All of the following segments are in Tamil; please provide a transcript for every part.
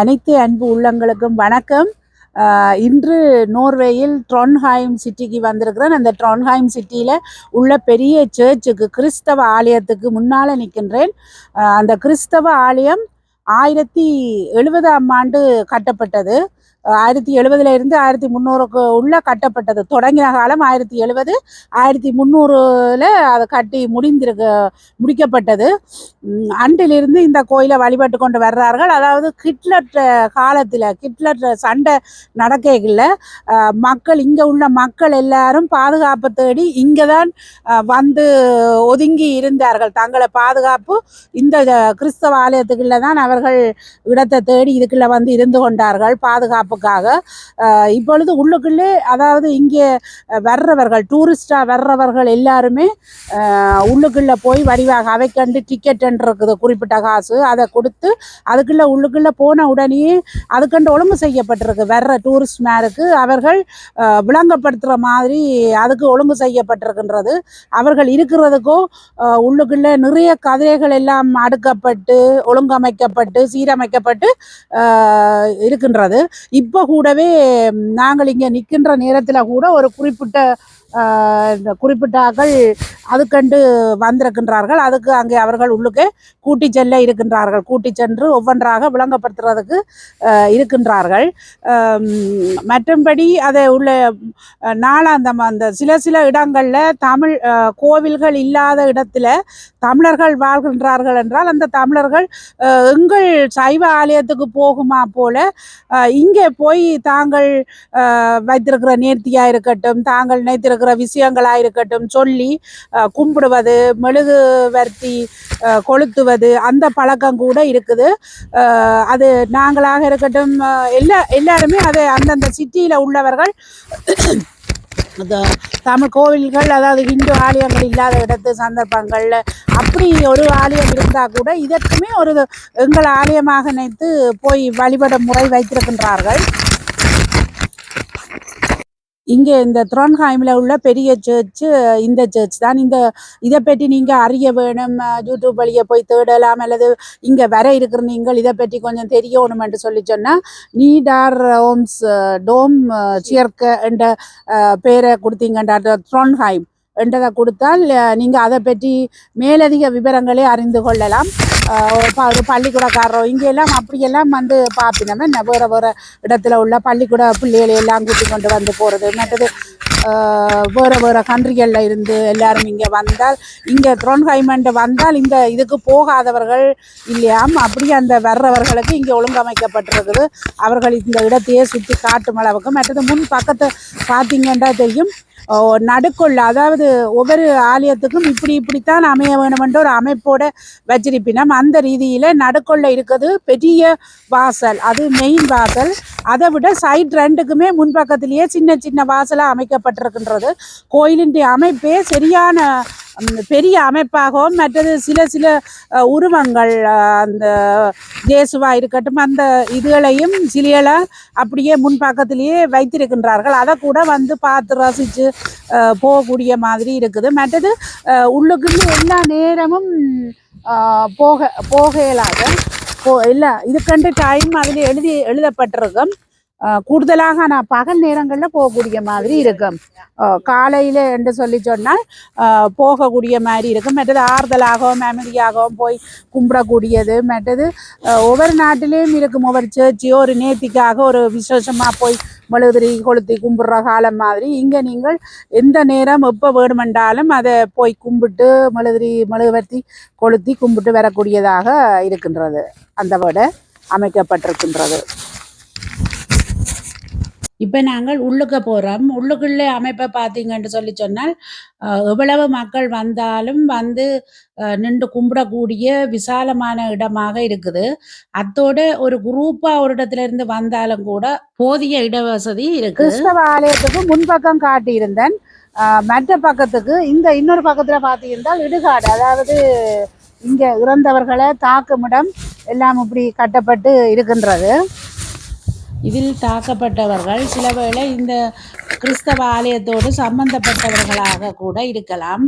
அனைத்து அன்பு உள்ளங்களுக்கும் வணக்கம். இன்று நோர்வேயில் ட்ரான்ஹாய்ம் சிட்டிக்கு வந்திருக்கிறேன். அந்த ட்ரான்ஹாய்ம் சிட்டியில் உள்ள பெரிய சர்ச்சுக்கு கிறிஸ்தவ ஆலயத்துக்கு முன்னால் நிற்கின்றேன் அந்த கிறிஸ்தவ ஆலயம் ஆயிரத்தி எழுபதாம் ஆண்டு கட்டப்பட்டது. ஆயிரத்தி எழுபதுல இருந்து ஆயிரத்தி முந்நூறுக்கு உள்ள கட்டப்பட்டது. தொடங்கின காலம் ஆயிரத்தி எழுபது ஆயிரத்தி முந்நூறுல அதை கட்டி முடிந்திருக்க முடிக்கப்பட்டது. அன்றிலிருந்து இந்த கோயிலை வழிபட்டு கொண்டு வர்றார்கள். அதாவது கிட்லர் காலத்தில் கிட்லர் சண்டை நடக்கைகளில் மக்கள் இங்கே உள்ள மக்கள் எல்லாரும் பாதுகாப்பு தேடி இங்கே தான் வந்து ஒதுங்கி இருந்தார்கள். தங்களை பாதுகாப்பு இந்த கிறிஸ்தவ ஆலயத்துக்குள்ளே தான் அவர்கள் இடத்தை தேடி இதுக்குள்ளே வந்து இருந்து கொண்டார்கள். பாதுகாப்பு பாதுகாப்புக்காக இப்பொழுது உள்ளுக்குள்ளே அதாவது இங்கே வர்றவர்கள் டூரிஸ்டாக வர்றவர்கள் எல்லாருமே உள்ளுக்குள்ளே போய் வடிவாக அவை கண்டு டிக்கெட் இருக்குது குறிப்பிட்ட காசு அதை கொடுத்து அதுக்குள்ளே உள்ளுக்குள்ளே போன உடனேயே அதுக்கண்டு ஒழுங்கு செய்யப்பட்டிருக்கு. வர்ற டூரிஸ்ட் மேருக்கு அவர்கள் விளங்கப்படுத்துகிற மாதிரி அதுக்கு ஒழுங்கு செய்யப்பட்டிருக்கின்றது. அவர்கள் இருக்கிறதுக்கோ உள்ளுக்குள்ளே நிறைய கதிரைகள் எல்லாம் அடுக்கப்பட்டு ஒழுங்கமைக்கப்பட்டு சீரமைக்கப்பட்டு இருக்கின்றது. இப்போ கூடவே நாங்கள் இங்கே நிற்கின்ற நேரத்தில் கூட ஒரு குறிப்பிட்ட இந்த குறிப்பிட்டாக்கள் அதுக்கண்டு வந்திருக்கின்றார்கள். அதுக்கு அங்கே அவர்கள் உள்ளுக்கே கூட்டி செல்ல இருக்கின்றார்கள். கூட்டி சென்று ஒவ்வொன்றாக விளங்கப்படுத்துறதுக்கு இருக்கின்றார்கள். மற்றும்படி அதை உள்ள அஹ், நாளாந்தம் அந்த சில சில இடங்களில் தமிழ் கோவில்கள் இல்லாத இடத்துல தமிழர்கள் வாழ்கின்றார்கள் என்றால் அந்த தமிழர்கள் எங்கள் சைவ ஆலயத்துக்கு போகுமா போல இங்கே போய் தாங்கள் வைத்திருக்கிற நேர்த்தியாக இருக்கட்டும் தாங்கள் நினைத்திருக்கிற விஷயங்களாக இருக்கட்டும் சொல்லி கும்பிடுவது மெழுகு வர்த்தி கொளுத்துவது அந்த பழக்கம் கூட இருக்குது. அது நாங்களாக இருக்கட்டும் எல்லா எல்லாருமே அது அந்தந்த சிட்டியில் உள்ளவர்கள் அந்த தமிழ் கோவில்கள் அதாவது இந்து ஆலயங்கள் இல்லாத இடத்து சந்தர்ப்பங்கள்ல அப்படி ஒரு ஆலயம் இருந்தால் கூட இதற்குமே ஒரு எங்கள் ஆலயமாக நினைத்து போய் வழிபடும் முறை வைத்திருக்கின்றார்கள். இங்கே இந்த த்ரோன்ஹாய்மில் உள்ள பெரிய சர்ச்சு இந்த சர்ச் தான். இந்த இதை பற்றி நீங்கள் அறிய வேணும் யூடியூப் வழியை போய் தேடலாம் அல்லது இங்கே வர இருக்கிற நீங்கள் இதை பற்றி கொஞ்சம் தெரியணுமென்று சொல்லி சொன்னால் நீடார் ஓம்ஸ் டோம் சியர்க்க என்ற பேரை கொடுத்தீங்கன்றா த்ரோன்ஹாய்ம் என்றதை கொடுத்தால் நீங்கள் அதை பற்றி மேலதிக விவரங்களை அறிந்து கொள்ளலாம். ஒரு பள்ளிக்கூடக்காரரோ இங்கெல்லாம் அப்படியெல்லாம் வந்து பார்ப்பினோமே. வேறு வேறு இடத்துல உள்ள பள்ளிக்கூட பிள்ளைகளை எல்லாம் கூட்டி கொண்டு வந்து போகிறது மற்றது வேறு வேறு கண்ட்ரிகளில் இருந்து எல்லாரும் இங்கே வந்தால் இங்கே த்ரோன்ஹைமண்ட் வந்தால் இந்த இதுக்கு போகாதவர்கள் இல்லையாம். அப்படி அந்த வர்றவர்களுக்கு இங்கே ஒழுங்கமைக்கப்பட்டிருக்குது. அவர்கள் இந்த இடத்தையே சுற்றி காட்டும் அளவுக்கு. மற்றது முன் பக்கத்தை பார்த்தீங்கன்னா தெரியும். நடுக்குள்ள அதாவது ஒவ்வொரு ஆலயத்துக்கும் இப்படி இப்படித்தான் அமைய வேணுமென்ற ஒரு அமைப்போட வச்சிருப்பினம். அந்த ரீதியில் நடுக்குள்ள இருக்குது பெரிய வாசல் அது மெயின் வாசல். அதை விட சைட் ரெண்டுக்குமே முன்பக்கத்திலேயே சின்ன சின்ன வாசலாக அமைக்கப்பட்டிருக்கின்றது. கோயிலின் அமைப்பே சரியான பெரிய அமைப்பாகவும் மற்றது சில சில உருவங்கள் அந்த ஜேசுவா இருக்கட்டும் அந்த இதுகளையும் சிலைகளை அப்படியே முன்பக்கத்திலேயே வைத்திருக்கின்றார்கள். அதை கூட வந்து பார்த்து ரசித்து போகக்கூடிய மாதிரி இருக்குது. மற்றது உள்ளுக்குன்னு எல்லா நேரமும் போக போக இயலாது போ இல்லை இதுக்கண்டு டைம் அதில் எழுதி எழுதப்பட்டிருக்கும். கூடுதலாக நான் பகல் நேரங்களில் போகக்கூடிய மாதிரி இருக்கும். காலையில் என்று சொல்லி சொன்னால் போகக்கூடிய மாதிரி இருக்கும். மற்றது ஆறுதலாகவும் அமைதியாகவும் போய் கும்பிடக்கூடியது. மற்றது ஒவ்வொரு நாட்டிலேயும் இருக்கும். ஒவ்வொரு சேர்ச்சியோ ஒரு நேர்த்திக்காக ஒரு விசேஷமாக போய் மெழுகுதிரி கொளுத்தி கும்பிட்ற காலம் மாதிரி இங்கே நீங்கள் எந்த நேரம் எப்போ வேணுமென்றாலும் அதை போய் கும்பிட்டு மெழுகுதிரி மெழுகுவர்த்தி கொளுத்தி கும்பிட்டு வரக்கூடியதாக இருக்கின்றது. அந்த விட அமைக்கப்பட்டிருக்கின்றது. இப்போ நாங்கள் உள்ளுக்க போகிறோம் உள்ளுக்குள்ளே அமைப்பை பார்த்தீங்கன்னு சொல்லி சொன்னால் எவ்வளவு மக்கள் வந்தாலும் வந்து நின்று கும்பிடக்கூடிய விசாலமான இடமாக இருக்குது. அத்தோட ஒரு குரூப்பாக ஒரு இடத்துல இருந்து வந்தாலும் கூட போதிய இடவசதி இருக்கு. கிறிஸ்தவ ஆலயத்துக்கு முன்பக்கம் காட்டியிருந்தேன். மற்ற பக்கத்துக்கு இந்த இன்னொரு பக்கத்தில் பார்த்தீங்கன்னா இடுகாடு. அதாவது இங்கே இறந்தவர்களை தாக்குமிடம் எல்லாம் இப்படி கட்டப்பட்டு இருக்கின்றது. இதில் தாக்கப்பட்டவர்கள் சிலவேளை இந்த கிறிஸ்தவ ஆலயத்தோடு சம்பந்தப்பட்டவர்களாக கூட இருக்கலாம்.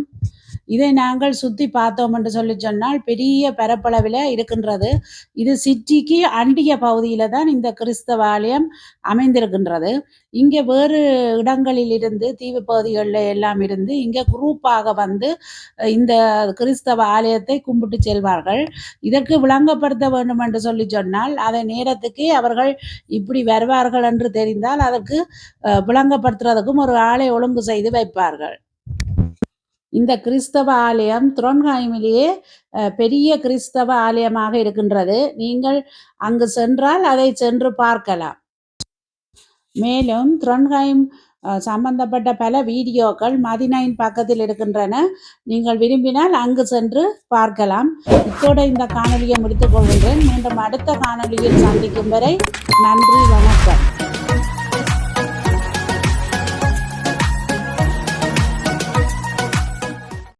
இதை நாங்கள் சுற்றி பார்த்தோம் என்று சொல்லி சொன்னால் பெரிய பரப்பளவில் இருக்கின்றது. இது சிட்டிக்கு அண்டிய பகுதியில் தான் இந்த கிறிஸ்தவ ஆலயம் அமைந்திருக்கின்றது. இங்கே வேறு இடங்களில் இருந்து தீவு பகுதிகளில் எல்லாம் இருந்து இங்கே குரூப்பாக வந்து இந்த கிறிஸ்தவ ஆலயத்தை கும்பிட்டு செல்வார்கள். இதற்கு விளங்கப்படுத்த வேண்டும் என்று சொல்லி சொன்னால் அதை நேரத்துக்கு அவர்கள் இப்படி வருவார்கள் என்று தெரிந்தால் அதற்கு விளங்கப்படுத்துறதுக்கும் ஒரு ஆளை ஒழுங்கு செய்து வைப்பார்கள். இந்த கிறிஸ்தவ ஆலயம் துரோன்காயமிலேயே பெரிய கிறிஸ்தவ ஆலயமாக இருக்கின்றது. நீங்கள் அங்கு சென்றால் அதை சென்று பார்க்கலாம். மேலும் துரோன்காயம் சம்பந்தப்பட்ட பல வீடியோக்கள் மதினாயின் பக்கத்தில் இருக்கின்றன. நீங்கள் விரும்பினால் அங்கு சென்று பார்க்கலாம். இத்தோடு இந்த காணொலியை முடித்துக் கொள்கின்றேன். மீண்டும் அடுத்த காணொலியில் சந்திக்கும் வரை நன்றி வணக்கம்.